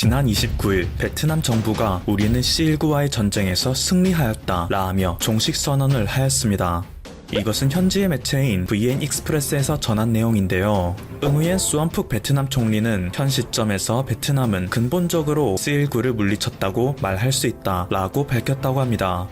지난 29일 베트남 정부가 우리는 C19와의 전쟁에서 승리하였다 라며 종식 선언을 하였습니다. 이것은 현지의 매체인 VN 익스프레스에서 전한 내용인데요. 응우옌 수원푹 베트남 총리는 현 시점에서 베트남은 근본적으로 C19를 물리쳤다고 말할 수 있다 라고 밝혔다고 합니다.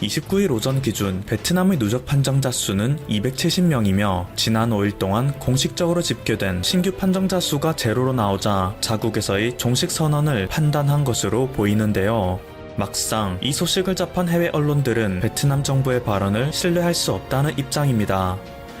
29일 오전 기준 베트남의 누적 판정자 수는 270명이며 지난 5일 동안 공식적으로 집계된 신규 판정자 수가 제로로 나오자 자국에서의 종식 선언을 판단한 것으로 보이는데요. 막상 이 소식을 접한 해외 언론들은 베트남 정부의 발언을 신뢰할 수 없다는 입장입니다.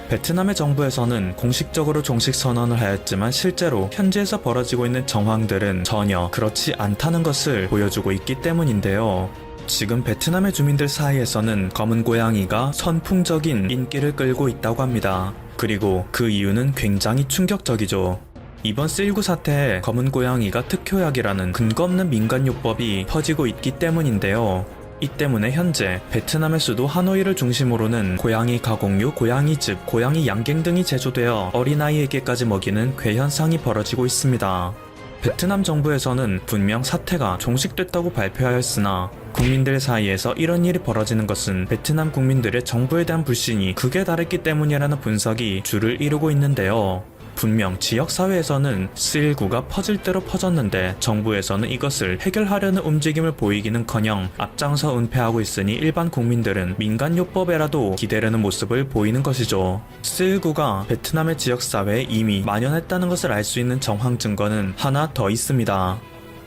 베트남의 정부에서는 공식적으로 종식 선언을 하였지만 실제로 현지에서 벌어지고 있는 정황들은 전혀 그렇지 않다는 것을 보여주고 있기 때문인데요. 지금 베트남의 주민들 사이에서는 검은 고양이가 선풍적인 인기를 끌고 있다고 합니다. 그리고 그 이유는 굉장히 충격적이죠. 이번 C19 사태에 검은 고양이가 특효약이라는 근거 없는 민간요법이 퍼지고 있기 때문인데요. 이 때문에 현재 베트남의 수도 하노이를 중심으로는 고양이 가공류, 고양이즙, 고양이 양갱 등이 제조되어 어린아이에게까지 먹이는 괴현상이 벌어지고 있습니다. 베트남 정부에서는 분명 사태가 종식됐다고 발표하였으나 국민들 사이에서 이런 일이 벌어지는 것은 베트남 국민들의 정부에 대한 불신이 극에 달했기 때문이라는 분석이 주를 이루고 있는데요. 분명 지역사회에서는 C19가 퍼질 대로 퍼졌는데 정부에서는 이것을 해결하려는 움직임을 보이기는 커녕 앞장서 은폐하고 있으니 일반 국민들은 민간요법에라도 기대려는 모습을 보이는 것이죠. C19가 베트남의 지역사회에 이미 만연했다는 것을 알 수 있는 정황 증거는 하나 더 있습니다.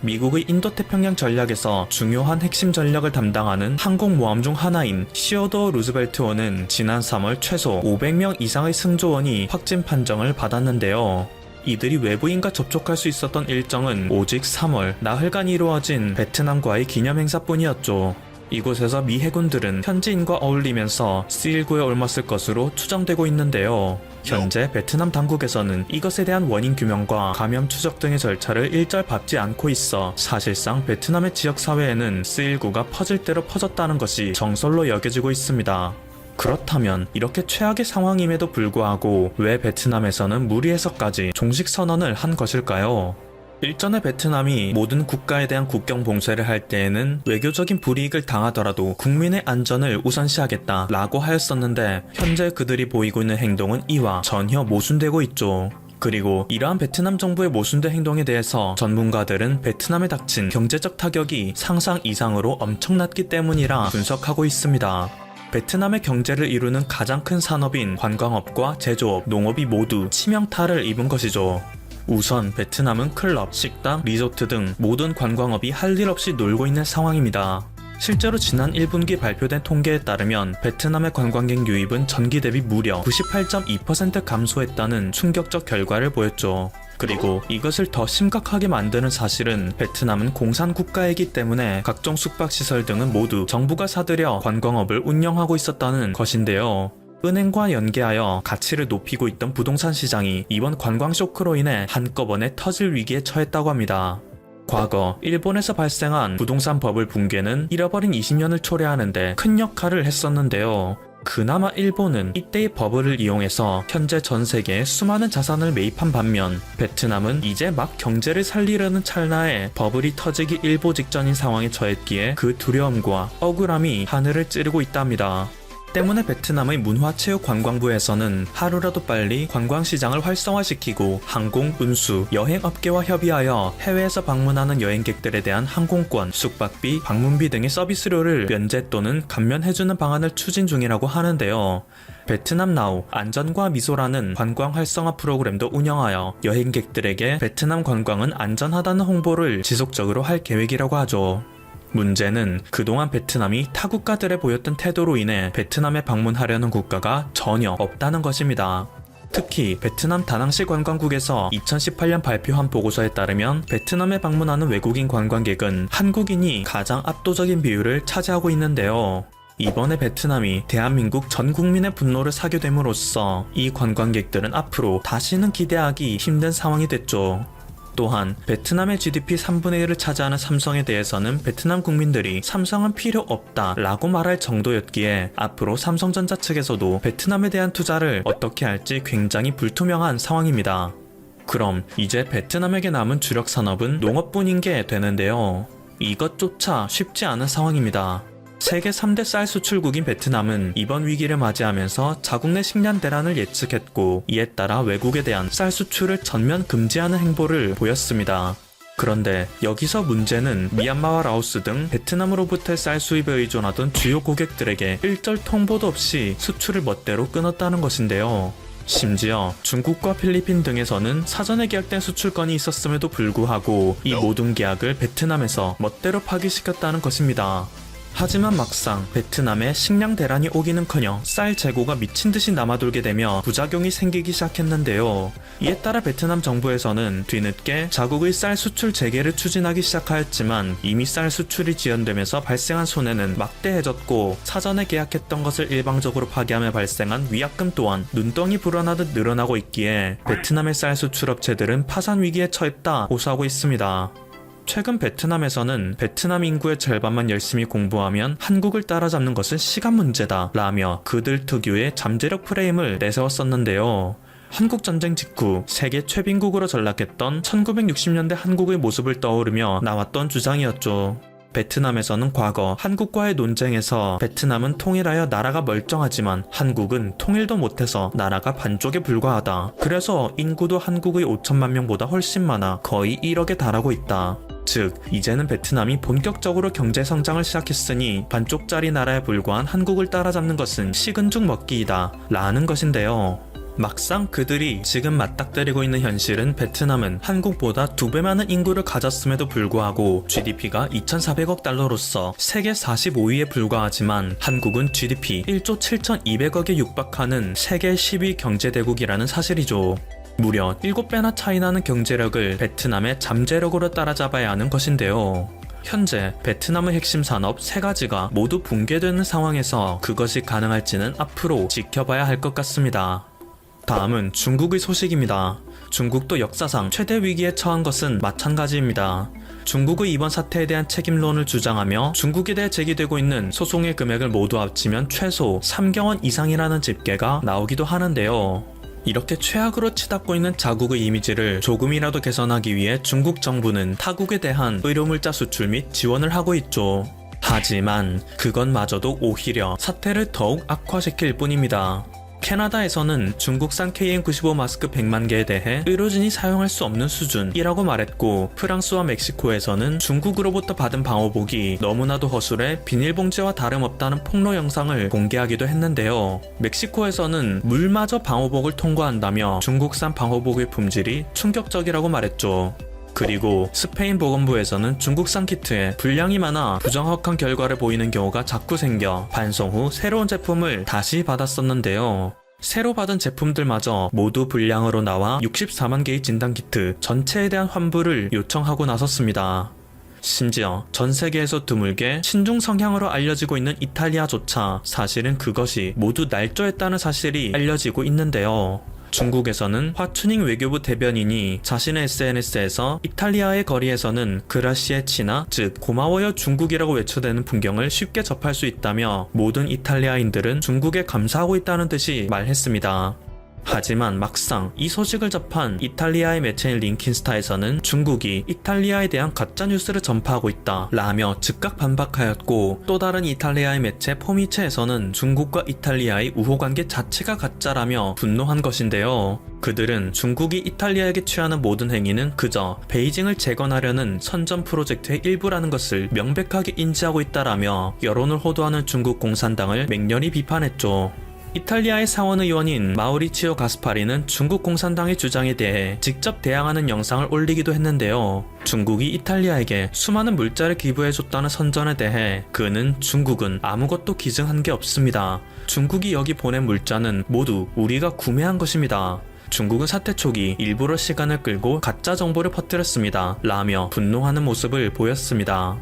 미국의 인도태평양 전략에서 중요한 핵심 전략을 담당하는 항공모함 중 하나인 시어도 루즈벨트호는 지난 3월 최소 500명 이상의 승조원이 확진 판정을 받았는데요. 이들이 외부인과 접촉할 수 있었던 일정은 오직 3월 나흘간 이루어진 베트남과의 기념 행사뿐이었죠. 이곳에서 미 해군들은 현지인과 어울리면서 C19에 옮았을 것으로 추정되고 있는데요. 현재 베트남 당국에서는 이것에 대한 원인 규명과 감염 추적 등의 절차를 일절 밟지 않고 있어 사실상 베트남의 지역 사회에는 C19가 퍼질 대로 퍼졌다는 것이 정설로 여겨지고 있습니다. 그렇다면 이렇게 최악의 상황임에도 불구하고 왜 베트남에서는 무리해서까지 종식 선언을 한 것일까요? 일전에 베트남이 모든 국가에 대한 국경 봉쇄를 할 때에는 외교적인 불이익을 당하더라도 국민의 안전을 우선시하겠다 라고 하였었는데 현재 그들이 보이고 있는 행동은 이와 전혀 모순되고 있죠. 그리고 이러한 베트남 정부의 모순된 행동에 대해서 전문가들은 베트남에 닥친 경제적 타격이 상상 이상으로 엄청났기 때문이라 분석하고 있습니다. 베트남의 경제를 이루는 가장 큰 산업인 관광업과 제조업, 농업이 모두 치명타를 입은 것이죠. 우선 베트남은 클럽, 식당, 리조트 등 모든 관광업이 할 일 없이 놀고 있는 상황입니다. 실제로 지난 1분기 발표된 통계에 따르면 베트남의 관광객 유입은 전기 대비 무려 98.2% 감소했다는 충격적 결과를 보였죠. 그리고 이것을 더 심각하게 만드는 사실은 베트남은 공산 국가이기 때문에 각종 숙박시설 등은 모두 정부가 사들여 관광업을 운영하고 있었다는 것인데요. 은행과 연계하여 가치를 높이고 있던 부동산 시장이 이번 관광 쇼크로 인해 한꺼번에 터질 위기에 처했다고 합니다. 과거 일본에서 발생한 부동산 버블 붕괴는 잃어버린 20년을 초래하는데 큰 역할을 했었는데요. 그나마 일본은 이때의 버블을 이용해서 현재 전 세계에 수많은 자산을 매입한 반면 베트남은 이제 막 경제를 살리려는 찰나에 버블이 터지기 일보 직전인 상황에 처했기에 그 두려움과 억울함이 하늘을 찌르고 있답니다. 때문에 베트남의 문화체육관광부에서는 하루라도 빨리 관광시장을 활성화시키고 항공, 운수, 여행업계와 협의하여 해외에서 방문하는 여행객들에 대한 항공권, 숙박비, 방문비 등의 서비스료를 면제 또는 감면해주는 방안을 추진 중이라고 하는데요. 베트남 나우 안전과 미소라는 관광 활성화 프로그램도 운영하여 여행객들에게 베트남 관광은 안전하다는 홍보를 지속적으로 할 계획이라고 하죠. 문제는 그동안 베트남이 타 국가들에 보였던 태도로 인해 베트남에 방문하려는 국가가 전혀 없다는 것입니다. 특히 베트남 다낭시 관광국에서 2018년 발표한 보고서에 따르면 베트남에 방문하는 외국인 관광객은 한국인이 가장 압도적인 비율을 차지하고 있는데요. 이번에 베트남이 대한민국 전 국민의 분노를 사게 됨으로써 이 관광객들은 앞으로 다시는 기대하기 힘든 상황이 됐죠. 또한 베트남의 GDP 3분의 1을 차지하는 삼성에 대해서는 베트남 국민들이 삼성은 필요 없다 라고 말할 정도였기에 앞으로 삼성전자 측에서도 베트남에 대한 투자를 어떻게 할지 굉장히 불투명한 상황입니다. 그럼 이제 베트남에게 남은 주력 산업은 농업뿐인 게 되는데요. 이것조차 쉽지 않은 상황입니다. 세계 3대 쌀 수출국인 베트남은 이번 위기를 맞이하면서 자국 내 식량 대란을 예측했고 이에 따라 외국에 대한 쌀 수출을 전면 금지하는 행보를 보였습니다. 그런데 여기서 문제는 미얀마와 라오스 등 베트남으로부터의 쌀 수입에 의존하던 주요 고객들에게 일절 통보도 없이 수출을 멋대로 끊었다는 것인데요. 심지어 중국과 필리핀 등에서는 사전에 계약된 수출권이 있었음에도 불구하고 이 모든 계약을 베트남에서 멋대로 파기시켰다는 것입니다. 하지만 막상 베트남에 식량 대란이 오기는커녕 쌀 재고가 미친 듯이 남아돌게 되며 부작용이 생기기 시작했는데요. 이에 따라 베트남 정부에서는 뒤늦게 자국의 쌀 수출 재개를 추진하기 시작하였지만 이미 쌀 수출이 지연되면서 발생한 손해는 막대해졌고 사전에 계약했던 것을 일방적으로 파기하며 발생한 위약금 또한 눈덩이 불어나듯 늘어나고 있기에 베트남의 쌀 수출 업체들은 파산 위기에 처했다 고소하고 있습니다. 최근 베트남에서는 베트남 인구의 절반만 열심히 공부하면 한국을 따라잡는 것은 시간 문제다 라며 그들 특유의 잠재력 프레임을 내세웠었는데요. 한국 전쟁 직후 세계 최빈국으로 전락했던 1960년대 한국의 모습을 떠오르며 나왔던 주장이었죠. 베트남에서는 과거 한국과의 논쟁에서 베트남은 통일하여 나라가 멀쩡하지만 한국은 통일도 못해서 나라가 반쪽에 불과하다. 그래서 인구도 한국의 5천만 명보다 훨씬 많아 거의 1억에 달하고 있다. 즉, 이제는 베트남이 본격적으로 경제 성장을 시작했으니 반쪽짜리 나라에 불과한 한국을 따라잡는 것은 식은 죽 먹기이다. 라는 것인데요. 막상 그들이 지금 맞닥뜨리고 있는 현실은 베트남은 한국보다 두 배 많은 인구를 가졌음에도 불구하고 GDP가 2,400억 달러로서 세계 45위에 불과하지만 한국은 GDP 1조 7,200억에 육박하는 세계 10위 경제대국이라는 사실이죠. 무려 7배나 차이 나는 경제력을 베트남의 잠재력으로 따라잡아야 하는 것인데요. 현재 베트남의 핵심 산업 세 가지가 모두 붕괴되는 상황에서 그것이 가능할지는 앞으로 지켜봐야 할 것 같습니다. 다음은 중국의 소식입니다. 중국도 역사상 최대 위기에 처한 것은 마찬가지입니다. 중국의 이번 사태에 대한 책임론을 주장하며 중국에 대해 제기되고 있는 소송의 금액을 모두 합치면 최소 3경원 이상이라는 집계가 나오기도 하는데요. 이렇게 최악으로 치닫고 있는 자국의 이미지를 조금이라도 개선하기 위해 중국 정부는 타국에 대한 의료물자 수출 및 지원을 하고 있죠. 하지만 그것마저도 오히려 사태를 더욱 악화시킬 뿐입니다. 캐나다에서는 중국산 KN95 마스크 100만 개에 대해 의료진이 사용할 수 없는 수준이라고 말했고 프랑스와 멕시코에서는 중국으로부터 받은 방호복이 너무나도 허술해 비닐봉지와 다름없다는 폭로 영상을 공개하기도 했는데요. 멕시코에서는 물마저 방호복을 통과한다며 중국산 방호복의 품질이 충격적이라고 말했죠. 그리고 스페인 보건부에서는 중국산 키트에 불량이 많아 부정확한 결과를 보이는 경우가 자꾸 생겨 반송 후 새로운 제품을 다시 받았었는데요. 새로 받은 제품들마저 모두 불량으로 나와 64만 개의 진단키트 전체에 대한 환불을 요청하고 나섰습니다. 심지어 전 세계에서 드물게 신중 성향으로 알려지고 있는 이탈리아조차 사실은 그것이 모두 날조했다는 사실이 알려지고 있는데요. 중국에서는 화추닝 외교부 대변인이 자신의 SNS에서 이탈리아의 거리에서는 그라시에 치나 즉 고마워요 중국이라고 외쳐대는 풍경을 쉽게 접할 수 있다며 모든 이탈리아인들은 중국에 감사하고 있다는 듯이 말했습니다. 하지만 막상 이 소식을 접한 이탈리아의 매체인 링킨스타에서는 중국이 이탈리아에 대한 가짜 뉴스를 전파하고 있다 라며 즉각 반박하였고 또 다른 이탈리아의 매체 포미체에서는 중국과 이탈리아의 우호 관계 자체가 가짜라며 분노한 것인데요. 그들은 중국이 이탈리아에게 취하는 모든 행위는 그저 베이징을 재건하려는 선전 프로젝트의 일부라는 것을 명백하게 인지하고 있다라며 여론을 호도하는 중국 공산당을 맹렬히 비판했죠. 이탈리아의 상원 의원인 마우리치오 가스파리는 중국 공산당의 주장에 대해 직접 대항하는 영상을 올리기도 했는데요. 중국이 이탈리아에게 수많은 물자를 기부해줬다는 선전에 대해 그는 중국은 아무것도 기증한 게 없습니다. 중국이 여기 보낸 물자는 모두 우리가 구매한 것입니다. 중국은 사태 초기 일부러 시간을 끌고 가짜 정보를 퍼뜨렸습니다. 라며 분노하는 모습을 보였습니다.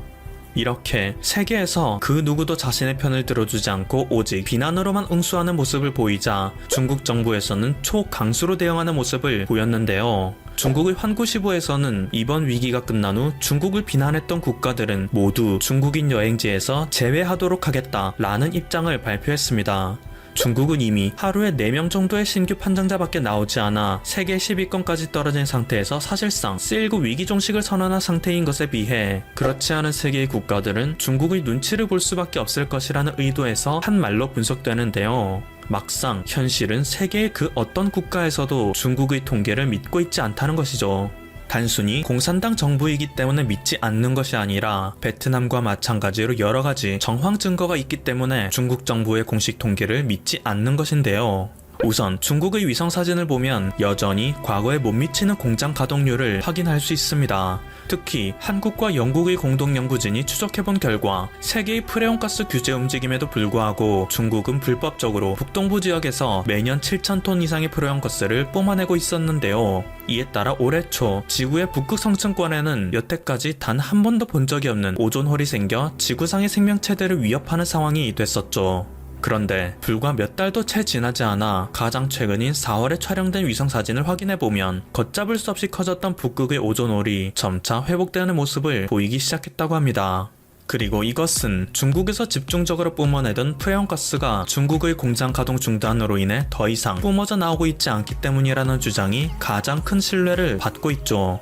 이렇게 세계에서 그 누구도 자신의 편을 들어주지 않고 오직 비난으로만 응수하는 모습을 보이자 중국 정부에서는 초강수로 대응하는 모습을 보였는데요. 중국의 환구시보에서는 이번 위기가 끝난 후 중국을 비난했던 국가들은 모두 중국인 여행지에서 제외하도록 하겠다라는 입장을 발표했습니다. 중국은 이미 하루에 4명 정도의 신규 판정자밖에 나오지 않아 세계 10위권까지 떨어진 상태에서 사실상 C19 위기 종식을 선언한 상태인 것에 비해 그렇지 않은 세계의 국가들은 중국의 눈치를 볼 수밖에 없을 것이라는 의도에서 한 말로 분석되는데요. 막상 현실은 세계의 그 어떤 국가에서도 중국의 통계를 믿고 있지 않다는 것이죠. 단순히 공산당 정부이기 때문에 믿지 않는 것이 아니라 베트남과 마찬가지로 여러 가지 정황 증거가 있기 때문에 중국 정부의 공식 통계를 믿지 않는 것인데요. 우선 중국의 위성 사진을 보면 여전히 과거에 못 미치는 공장 가동률을 확인할 수 있습니다. 특히 한국과 영국의 공동 연구진이 추적해본 결과 세계의 프레온가스 규제 움직임에도 불구하고 중국은 불법적으로 북동부 지역에서 매년 7,000톤 이상의 프레온가스를 뿜어내고 있었는데요. 이에 따라 올해 초 지구의 북극 성층권에는 여태까지 단 한 번도 본 적이 없는 오존홀이 생겨 지구상의 생명체들을 위협하는 상황이 됐었죠. 그런데 불과 몇 달도 채 지나지 않아 가장 최근인 4월에 촬영된 위성 사진을 확인해 보면 걷잡을 수 없이 커졌던 북극의 오존홀이 점차 회복되는 모습을 보이기 시작했다고 합니다. 그리고 이것은 중국에서 집중적으로 뿜어내던 프레온가스가 중국의 공장 가동 중단으로 인해 더 이상 뿜어져 나오고 있지 않기 때문이라는 주장이 가장 큰 신뢰를 받고 있죠.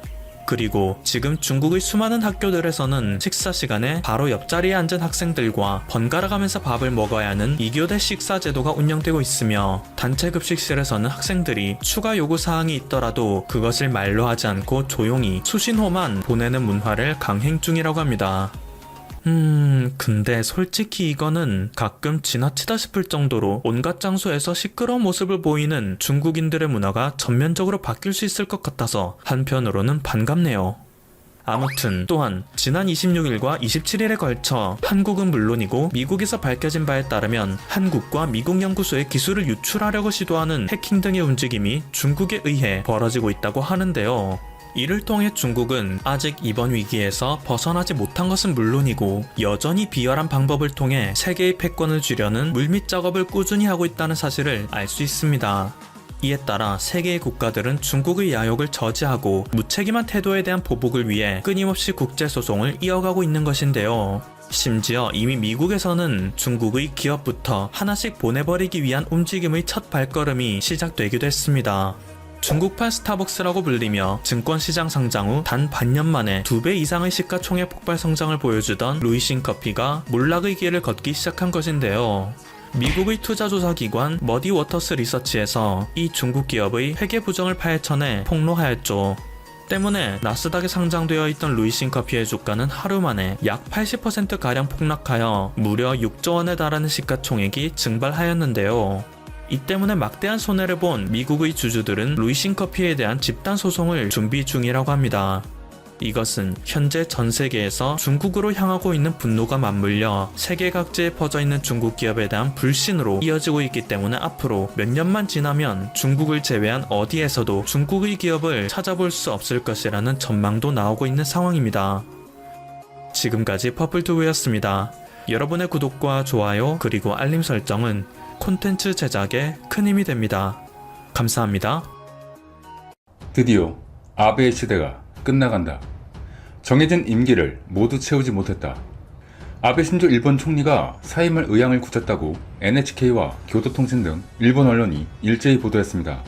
그리고 지금 중국의 수많은 학교들에서는 식사 시간에 바로 옆자리에 앉은 학생들과 번갈아 가면서 밥을 먹어야 하는 2교대 식사 제도가 운영되고 있으며 단체 급식실에서는 학생들이 추가 요구 사항이 있더라도 그것을 말로 하지 않고 조용히 수신호만 보내는 문화를 강행 중이라고 합니다. 음, 근데 솔직히 이거는 가끔 지나치다 싶을 정도로 온갖 장소에서 시끄러운 모습을 보이는 중국인들의 문화가 전면적으로 바뀔 수 있을 것 같아서 한편으로는 반갑네요. 아무튼 또한 지난 26일과 27일에 걸쳐 한국은 물론이고 미국에서 밝혀진 바에 따르면 한국과 미국 연구소의 기술을 유출하려고 시도하는 해킹 등의 움직임이 중국에 의해 벌어지고 있다고 하는데요. 이를 통해 중국은 아직 이번 위기에서 벗어나지 못한 것은 물론이고 여전히 비열한 방법을 통해 세계의 패권을 쥐려는 물밑 작업을 꾸준히 하고 있다는 사실을 알 수 있습니다. 이에 따라 세계의 국가들은 중국의 야욕을 저지하고 무책임한 태도에 대한 보복을 위해 끊임없이 국제소송을 이어가고 있는 것인데요. 심지어 이미 미국에서는 중국의 기업부터 하나씩 보내버리기 위한 움직임의 첫 발걸음이 시작되기도 했습니다. 중국판 스타벅스라고 불리며 증권시장 상장 후 단 반년 만에 두배 이상의 시가총액 폭발 성장을 보여주던 루이신 커피가 몰락의 길을 걷기 시작한 것인데요. 미국의 투자조사기관 머디 워터스 리서치에서 이 중국 기업의 회계 부정을 파헤쳐내 폭로하였죠. 때문에 나스닥에 상장되어 있던 루이신 커피의 주가는 하루 만에 약 80%가량 폭락하여 무려 6조 원에 달하는 시가총액이 증발하였는데요. 이 때문에 막대한 손해를 본 미국의 주주들은 루이신 커피에 대한 집단 소송을 준비 중이라고 합니다. 이것은 현재 전 세계에서 중국으로 향하고 있는 분노가 맞물려 세계 각지에 퍼져 있는 중국 기업에 대한 불신으로 이어지고 있기 때문에 앞으로 몇 년만 지나면 중국을 제외한 어디에서도 중국의 기업을 찾아볼 수 없을 것이라는 전망도 나오고 있는 상황입니다. 지금까지 퍼플투브였습니다. 여러분의 구독과 좋아요 그리고 알림 설정은 콘텐츠 제작에 큰 힘이 됩니다. 감사합니다. 드디어 아베의 시대가 끝나간다. 정해진 임기를 모두 채우지 못했다. 아베 신조 일본 총리가 사임할 의향을 굳혔다고 NHK와 교도통신 등 일본 언론이 일제히 보도했습니다.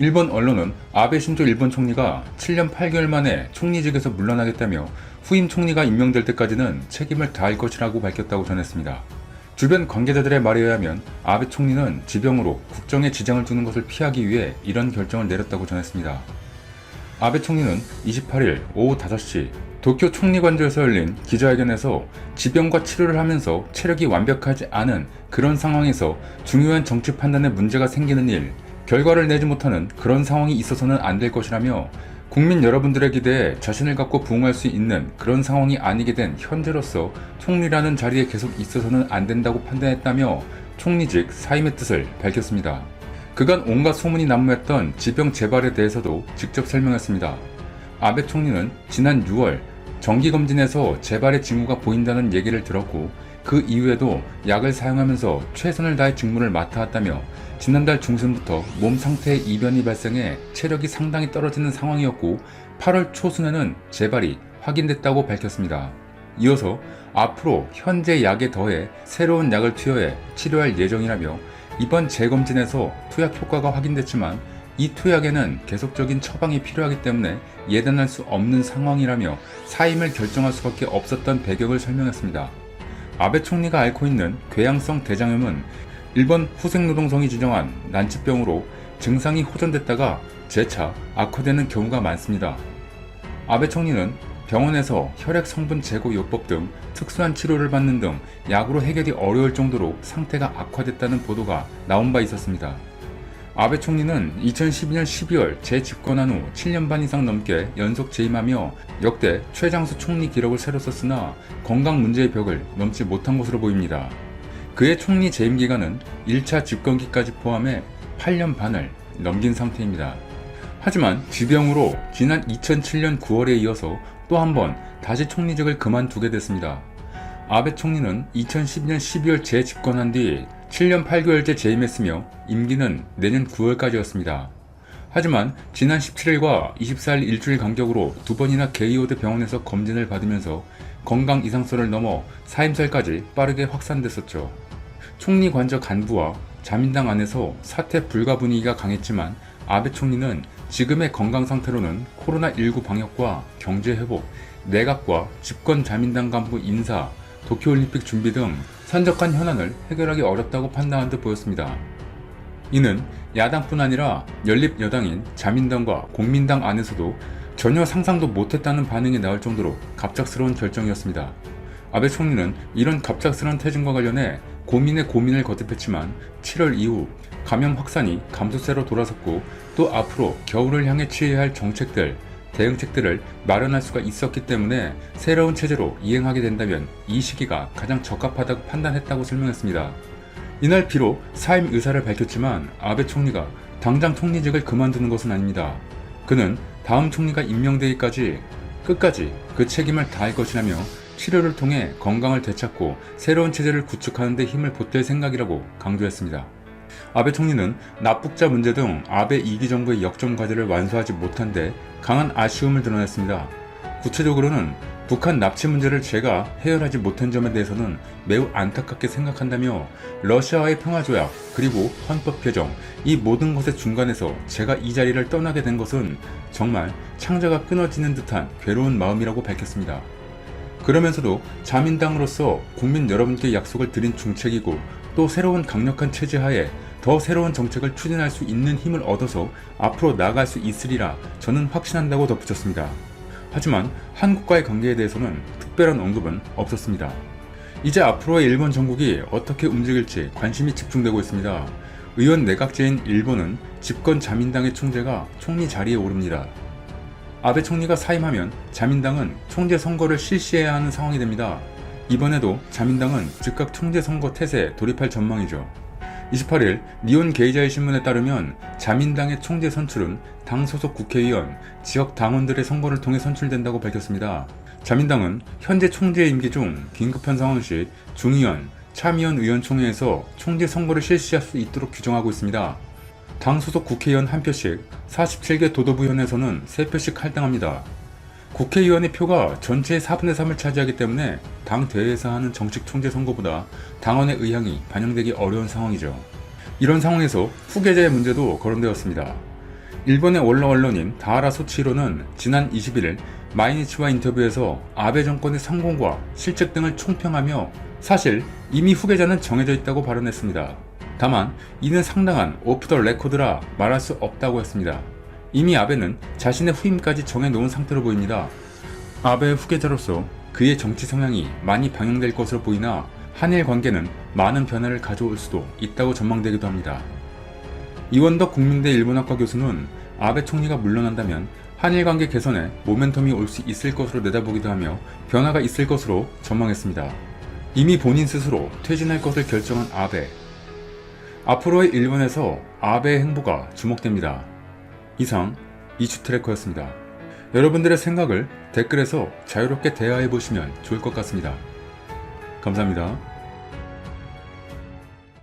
일본 언론은 아베 신조 일본 총리가 7년 8개월 만에 총리직에서 물러나겠다며 후임 총리가 임명될 때까지는 책임을 다할 것이라고 밝혔다고 전했습니다. 주변 관계자들의 말에 의하면 아베 총리는 지병으로 국정에 지장을 주는 것을 피하기 위해 이런 결정을 내렸다고 전했습니다. 아베 총리는 28일 오후 5시 도쿄 총리관저에서 열린 기자회견에서 지병과 치료를 하면서 체력이 완벽하지 않은 그런 상황에서 중요한 정치 판단에 문제가 생기는 일, 결과를 내지 못하는 그런 상황이 있어서는 안 될 것이라며 국민 여러분들의 기대에 자신을 갖고 부응할 수 있는 그런 상황이 아니게 된 현재로서 총리라는 자리에 계속 있어서는 안 된다고 판단했다며 총리직 사임의 뜻을 밝혔습니다. 그간 온갖 소문이 난무했던 지병 재발에 대해서도 직접 설명했습니다. 아베 총리는 지난 6월 정기검진에서 재발의 징후가 보인다는 얘기를 들었고 그 이후에도 약을 사용하면서 최선을 다해 직무를 맡아왔다며 지난달 중순부터 몸 상태의 이변이 발생해 체력이 상당히 떨어지는 상황이었고 8월 초순에는 재발이 확인됐다고 밝혔습니다. 이어서 앞으로 현재 약에 더해 새로운 약을 투여해 치료할 예정이라며 이번 재검진에서 투약 효과가 확인됐지만 이 투약에는 계속적인 처방이 필요하기 때문에 예단할 수 없는 상황이라며 사임을 결정할 수밖에 없었던 배경을 설명했습니다. 아베 총리가 앓고 있는 궤양성 대장염은 일본 후생노동성이 지정한 난치병으로 증상이 호전됐다가 재차 악화되는 경우가 많습니다. 아베 총리는 병원에서 혈액 성분 제거 요법 등 특수한 치료를 받는 등 약으로 해결이 어려울 정도로 상태가 악화됐다는 보도가 나온 바 있었습니다. 아베 총리는 2012년 12월 재집권한 후 7년 반 이상 넘게 연속 재임하며 역대 최장수 총리 기록을 새로 썼으나 건강 문제의 벽을 넘지 못한 것으로 보입니다. 그의 총리 재임 기간은 1차 집권기까지 포함해 8년 반을 넘긴 상태입니다. 하지만 지병으로 지난 2007년 9월에 이어서 또 한 번 다시 총리직을 그만두게 됐습니다. 아베 총리는 2012년 12월 재집권한 뒤 7년 8개월째 재임했으며 임기는 내년 9월까지였습니다. 하지만 지난 17일과 24일 일주일 간격으로 두 번이나 게이오드 병원에서 검진을 받으면서 건강 이상소를 넘어 사임설까지 빠르게 확산됐었죠. 총리 관저 간부와 자민당 안에서 사퇴 불가 분위기가 강했지만 아베 총리는 지금의 건강 상태로는 코로나19 방역과 경제 회복, 내각과 집권 자민당 간부 인사, 도쿄올림픽 준비 등 산적한 현안을 해결하기 어렵다고 판단한 듯 보였습니다. 이는 야당뿐 아니라 연립 여당인 자민당과 공민당 안에서도 전혀 상상도 못했다는 반응이 나올 정도로 갑작스러운 결정이었습니다. 아베 총리는 이런 갑작스러운 퇴진과 관련해 고민의 고민을 거듭했지만 7월 이후 감염 확산이 감소세로 돌아섰고 또 앞으로 겨울을 향해 취해야 할 정책들, 대응책들을 마련할 수가 있었기 때문에 새로운 체제로 이행하게 된다면 이 시기가 가장 적합하다고 판단했다고 설명했습니다. 이날 비록 사임 의사를 밝혔지만 아베 총리가 당장 총리직을 그만두는 것은 아닙니다. 그는 다음 총리가 임명되기까지 끝까지 그 책임을 다할 것이라며 치료를 통해 건강을 되찾고 새로운 체제를 구축하는 데 힘을 보탤 생각이라고 강조했습니다. 아베 총리는 납북자 문제 등 아베 2기 정부의 역점 과제를 완수하지 못한 데 강한 아쉬움을 드러냈습니다. 구체적으로는 북한 납치 문제를 제가 해결하지 못한 점에 대해서는 매우 안타깝게 생각한다며 러시아와의 평화조약 그리고 헌법 개정 이 모든 것의 중간에서 제가 이 자리를 떠나게 된 것은 정말 창자가 끊어지는 듯한 괴로운 마음이라고 밝혔습니다. 그러면서도 자민당으로서 국민 여러분께 약속을 드린 중책이고 또 새로운 강력한 체제 하에 더 새로운 정책을 추진할 수 있는 힘을 얻어서 앞으로 나아갈 수 있으리라 저는 확신한다고 덧붙였습니다. 하지만 한국과의 관계에 대해서는 특별한 언급은 없었습니다. 이제 앞으로의 일본 전국이 어떻게 움직일지 관심이 집중되고 있습니다. 의원 내각제인 일본은 집권 자민당의 총재가 총리 자리에 오릅니다. 아베 총리가 사임하면 자민당은 총재 선거를 실시해야 하는 상황이 됩니다. 이번에도 자민당은 즉각 총재 선거 태세에 돌입할 전망이죠. 28일 니온 게이자의 신문에 따르면 자민당의 총재 선출은 당 소속 국회의원, 지역 당원들의 선거를 통해 선출된다고 밝혔습니다. 자민당은 현재 총재 임기 중 긴급한 상황 시 중의원, 참의원 의원총회에서 총재 선거를 실시할 수 있도록 규정하고 있습니다. 당 소속 국회의원 한 표씩, 47개 도도부현에서는 3표씩 할당합니다. 국회의원의 표가 전체의 4분의 3을 차지하기 때문에 당 대회에서 하는 정식 총재 선거보다 당원의 의향이 반영되기 어려운 상황이죠. 이런 상황에서 후계자의 문제도 거론되었습니다. 일본의 원로 언론인 다하라 소치히로는 지난 21일 마이니치와 인터뷰에서 아베 정권의 성공과 실책 등을 총평하며 사실 이미 후계자는 정해져 있다고 발언했습니다. 다만 이는 상당한 오프 더 레코드라 말할 수 없다고 했습니다. 이미 아베는 자신의 후임까지 정해놓은 상태로 보입니다. 아베의 후계자로서 그의 정치 성향이 많이 방영될 것으로 보이나 한일 관계는 많은 변화를 가져올 수도 있다고 전망되기도 합니다. 이원덕 국민대 일본학과 교수는 아베 총리가 물러난다면 한일 관계 개선에 모멘텀이 올 수 있을 것으로 내다보기도 하며 변화가 있을 것으로 전망했습니다. 이미 본인 스스로 퇴진할 것을 결정한 아베. 앞으로의 일본에서 아베의 행보가 주목됩니다. 이상 이슈 트래커였습니다. 여러분들의 생각을 댓글에서 자유롭게 대화해 보시면 좋을 것 같습니다. 감사합니다.